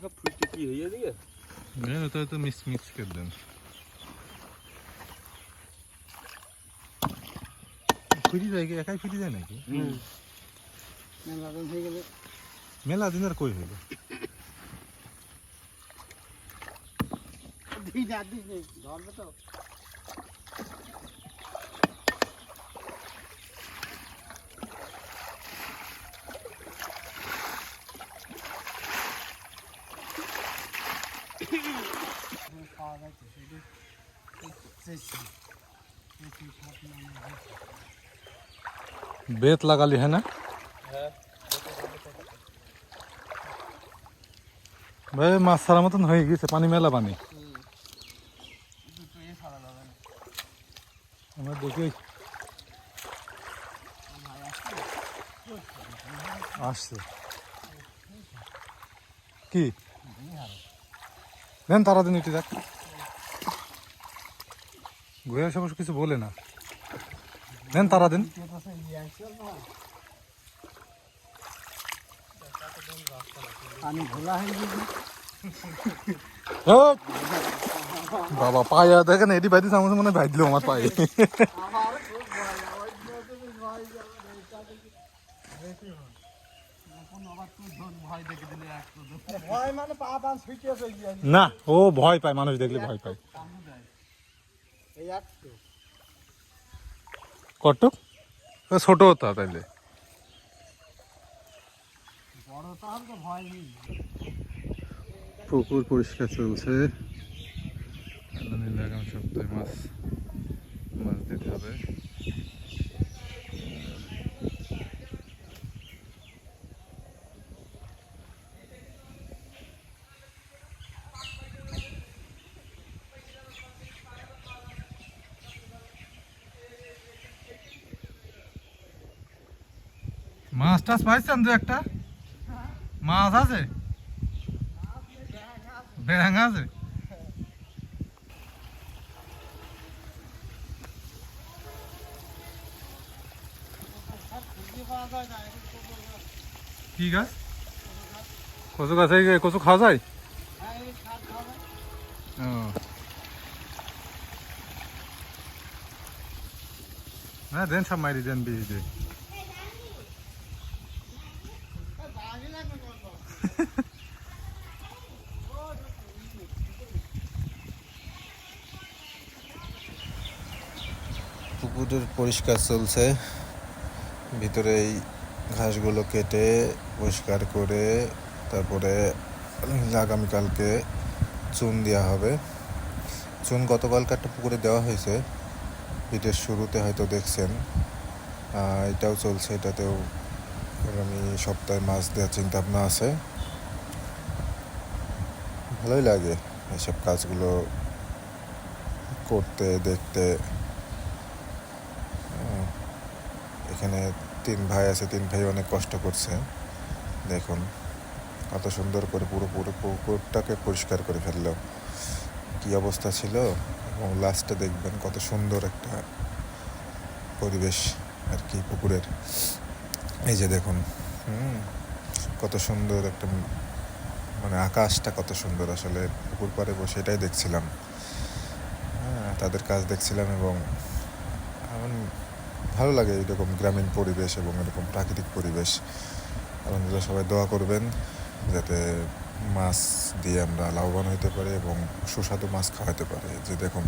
фрукты такие ели. Блин, это, это мисс мисочка, блин. খুঁজি যায় একাই খুঁজি যায় নাকি মেলা দিন আর কই হইল দিন আর দিন ধরবে তো পাওয়া যাচ্ছে শুধু বেত লাগালি হ্যাঁ না? ভাই, মাছ ছাড়ার মতন হয়ে গেছে, পানি মেলা পানি। ছাড়া আমরা দেখি। আসছে। কি? দেন তারা দিন একটু দেখ ঘুরে আসে অবশ্য কিছু বলে না। দেন তারা দিন! বাবা পায়া দেখেন এটি বাইতে আমার মনে বাইর দিল আমার পায়ে না, মানে না ও ভয় পায় মানুষ দেখলে ভয় পায়। কামড় দেয়। এই এক তো। কটক? ছোট হতো তাইলে। বড় তাহলে তো ভয় নেই। পুকুর পরিষ্কার চলছে। আগামী সপ্তাহে মাছ মাছ দিতে হবে। মাছ টাছ পাইছেন দু একটা? মাছ আছে? ব্যাং আছে? কি গাছ? কচু গাছে কচু খাওয়া যায়? হ্যাঁ দেন সব মারি দেন বিয়ে দিয়ে। পুকুরের পরিষ্কার চলছে। ভিতরে এই ঘাসগুলো কেটে পরিষ্কার করে তারপরে আগামীকালকে চুন দেওয়া হবে। চুন গতকালকে একটা পুকুরে দেওয়া হয়েছে। ভিডিওর শুরুতে হয়তো দেখছেন। এটাও চলছে, এটাতেও আগামী সপ্তাহে মাছ দেওয়ার চিন্তা ভাবনা আছে। ভালোই লাগে এসব কাজগুলো করতে, দেখতে। এখানে তিন ভাই আছে, তিন ভাই অনেক কষ্ট করছে। দেখুন, কত সুন্দর করে পুরো পুরো পুকুরটাকে পরিষ্কার করে ফেলল। কি অবস্থা ছিল? এবং লাস্টে দেখবেন কত সুন্দর একটা পরিবেশ আর কি পুকুরের। এই যে দেখুন কত সুন্দর একটা মানে আকাশটা কত সুন্দর আসলে, পুকুর পাড়ে বসে এটাই দেখছিলাম। হ্যাঁ তাদের কাজ দেখছিলাম এবং আমার ভালো লাগে এরকম গ্রামীণ পরিবেশ এবং এরকম প্রাকৃতিক পরিবেশ। আপনারা সবাই দোয়া করবেন যাতে মাছ দিয়ে আমরা লাভবান হতে পারি এবং সুস্বাদু মাছ খাওয়াতে পারি। যে দেখুন